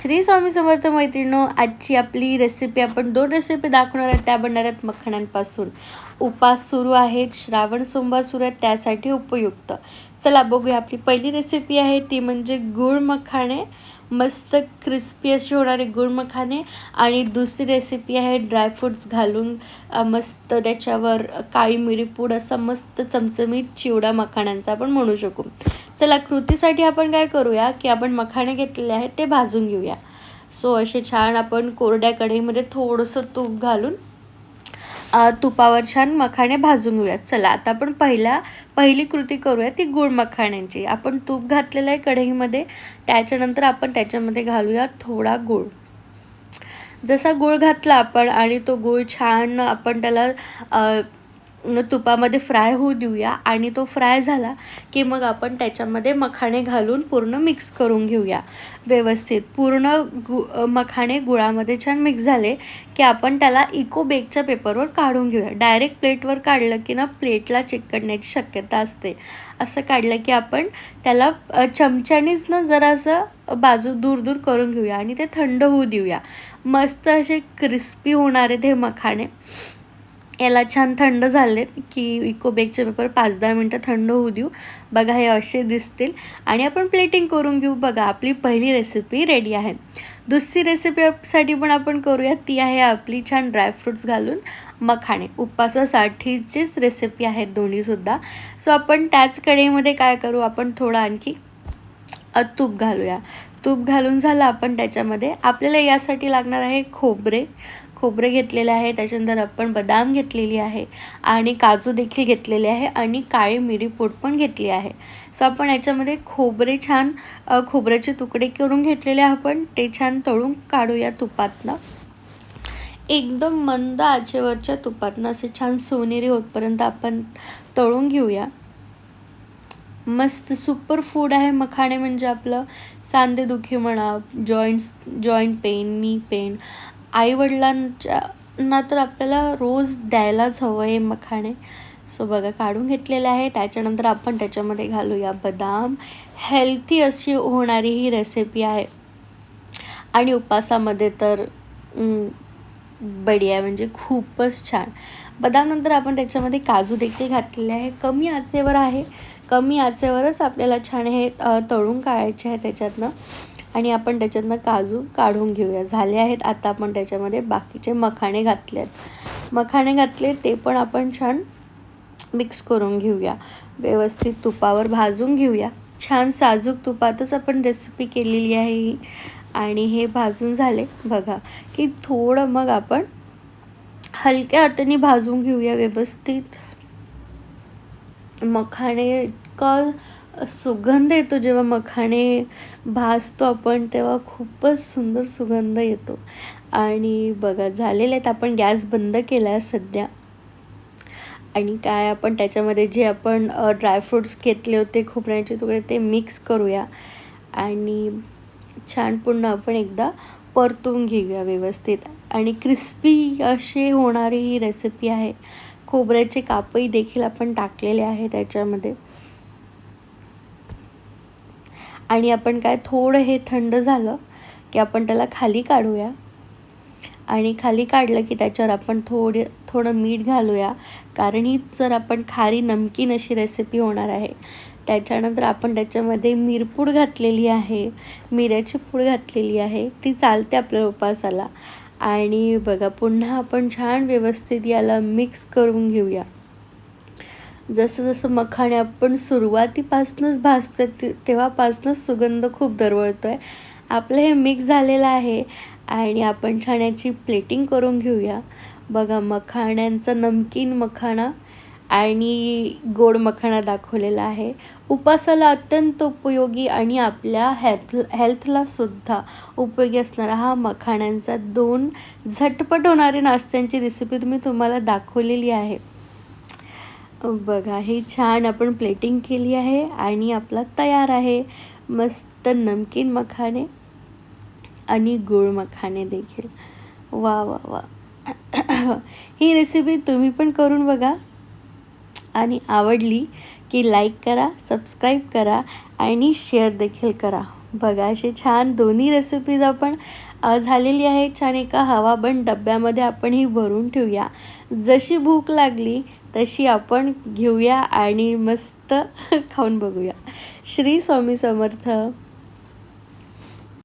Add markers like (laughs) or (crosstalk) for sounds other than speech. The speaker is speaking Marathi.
श्री स्वामी समर्थ मैत्रिणो आजची आपली रेसिपी आपण दोन रेसिपी दाखवणार आहेत. त्या बनणार आहेत मखाण्यांपासून उपास सुरू आहेत श्रावण सोमवार सुरू आहेत त्यासाठी उपयुक्त. चला बघूया आपली पहिली रेसिपी आहे ती म्हणजे गुळ मखाणे मस्त क्रिस्पी अशी होणारे गुळ मखाने आणि दुसरी रेसिपी आहे ड्रायफ्रूट्स घालून मस्त त्याच्यावर काळी मिरी पूड असा मस्त चमचमीत चिवडा मखाण्यांचा आपण म्हणू शकू. चला कृतीसाठी आपण काय करूया की आपण मखाणे घेतलेले आहेत ते भाजून घेऊया. सो असे छान आपण कोरड्या कढईमध्ये थोडंसं तूप घालून तुपावर छान मखाणे भाजून घेऊयात. चला आता आपण पहिल्या पहिली कृती करूया ती गुळ मखाण्यांची. आपण तूप घातलेलं आहे कढईमध्ये त्याच्यानंतर आपण त्याच्यामध्ये घालूया थोडा गूळ. जसा गूळ घातला आपण आणि तो गूळ छान आपण त्याला तुपामध्ये फ्राय होऊ देऊया. आणि तो फ्राय झाला की मग आपण त्याच्यामध्ये मखाणे घालून पूर्ण मिक्स करून घेऊया. व्यवस्थित. पूर्ण गु मखाणे गुळामध्ये छान मिक्स झाले की आपण त्याला इको बेगच्या पेपरवर काढून घेऊया. डायरेक्ट प्लेटवर काढलं की ना प्लेटला चिकटण्याची शक्यता असते. असं काढलं की आपण त्याला चमच्यानेच ना जरासं बाजू दूर दूर करून घेऊया आणि ते थंड होऊ देऊया. मस्त असे क्रिस्पी होणारे ते मखाणे. याला छान थंड झालेत की इकोबेकचे पेपर पाच दहा मिनटं थंड होऊ देऊ. बघा हे असे दिसतील. आणि आपण प्लेटिंग करून घेऊ. बघा आपली पहिली रेसिपी रेडी आहे. दुसरी रेसिपीसाठी पण आपण करूया ती आहे आपली छान ड्रायफ्रूट्स घालून मखाणे. उपवासासाठीचीच रेसिपी आहेत दोन्हीसुद्धा सो आपण त्याच कढईमध्ये काय करू? आपण थोडं आणखी तूप घालूया. तूप घालून झालं आपण त्याच्यामध्ये. आपल्याला यासाठी लागणार आहे खोबरे. खोबरे घेतलेले आहे त्याच्यानंतर आपण बदाम घेतलेली आहे आणि काजू देखील घेतलेले आहे आणि काळी मिरी पूड पण घेतली आहे. सो आपण याच्यामध्ये खोबरे छान खोबऱ्याचे तुकडे करून घेतलेले आपण. ते छान तळून काढूया तुपातनं. एकदम मंद आचेवरच्या तुपातनं असे छान सोनेरी होतपर्यंत आपण तळून घेऊया. मस्त सुपर फूड आहे मखाणे म्हणजे आपलं. सांधेदुखी म्हणा joints joint pain knee pain आईवडिलांच्या ना तर आपल्याला रोज द्यायलाच हवं हे मखाणे. सो बघा काढून घेतलेले आहे त्याच्यानंतर आपण त्याच्यामध्ये घालूया बदाम. हेल्थी अशी होणारी ही रेसिपी आहे. आणि उपासामध्ये तर बढिया म्हणजे खूपच छान. बदामनंतर आपण त्याच्यामध्ये काजू देखील घातलेले आहे. कमी आचेवर आहे. कमी आचेवरच आपल्याला छान हे तळून काढायचे आहे त्याच्यातनं. आणि आपण त्याच्यातनं काजू काढून घेऊया. झाले आहेत आता आपण त्याच्यामध्ये बाकीचे मखाणे घातले आहेत मखाणे घातले ते पण आपण छान मिक्स करून घेऊया. व्यवस्थित तुपावर भाजून घेऊया. छान साजूक तुपातच आपण रेसिपी केलेली आहे ही. आणि हे भाजून झाले. बघा की थोडं मग आपण हलक्या हाताने भाजून घेऊया व्यवस्थित. मखाणे इतकं सुगंध येतो जेव्हा मखाणे भाजतो आपण तेव्हा खूपच सुंदर सुगंध येतो. आणि बघा झालेले आहेत आपण गॅस बंद केला आहे सध्या. आणि काय आपण त्याच्यामध्ये जे आपण ड्रायफ्रूट्स घेतले होते खोबऱ्याचे तुकडे ते मिक्स करूया. आणि छान पुन्हा आपण एकदा परतून घेऊया व्यवस्थित. आणि क्रिस्पी अशी होणारी ही रेसिपी आहे. खोबऱ्याचे कापही देखील आपण टाकलेले आहे त्याच्यामध्ये. आणि आपण काय थोडं हे थंड झालं की आपण त्याला खाली काढूया. आणि खाली काढलं की त्याच्यावर आपण थोडे थोडं मीठ घालूया. कारण ही जर आपण खारी नमकीन अशी रेसिपी होणार आहे त्याच्यानंतर आपण त्याच्यामध्ये मिरपूड घातलेली आहे मिऱ्याची पूड घातलेली आहे ती चालते आपल्या उपासाला. आणि बघा पुन्हा आपण छान व्यवस्थित याला मिक्स करून घेऊया. जसं जसं मखाणे आपण सुरुवातीपासूनच भाजतो ते तेव्हापासूनच सुगंध खूप दरवळतो आहे आपलं हे मिक्स झालेलं आहे आणि आपण छान याची प्लेटिंग करून घेऊया. बघा मखाण्यांचा नमकीन मखाणा आणि गोड मखाणा दाखवलेला आहे. उपासाला अत्यंत उपयोगी आणि आपल्या हेल्थ हेल्थलासुद्धा उपयोगी असणारा हा मखाण्यांचा दोन झटपट होणारे नाश्त्यांची रेसिपी तुम्ही तुम्हाला दाखवलेली आहे. बघा हे छान आपण प्लेटिंग केली आहे आणि आपला तयार आहे. मस्त नमकीन मखाने आणि गुळ मखाने देखील. वा वा वा. (clears throat) ही रेसिपी तुम्ही पण करून बघा. आणि आवडली की लाईक करा सबस्क्राईब करा आणि शेअर देखील करा. बघा अशी छान दोन्ही रेसिपीज आपण झालेली आहे छान एका हवाबंद डब्यामध्ये आपण ही भरून ठेवूया. जशी भूक लागली तशी आपण घेऊया आणि मस्त (laughs) खाऊन बघूया. श्री स्वामी समर्थ.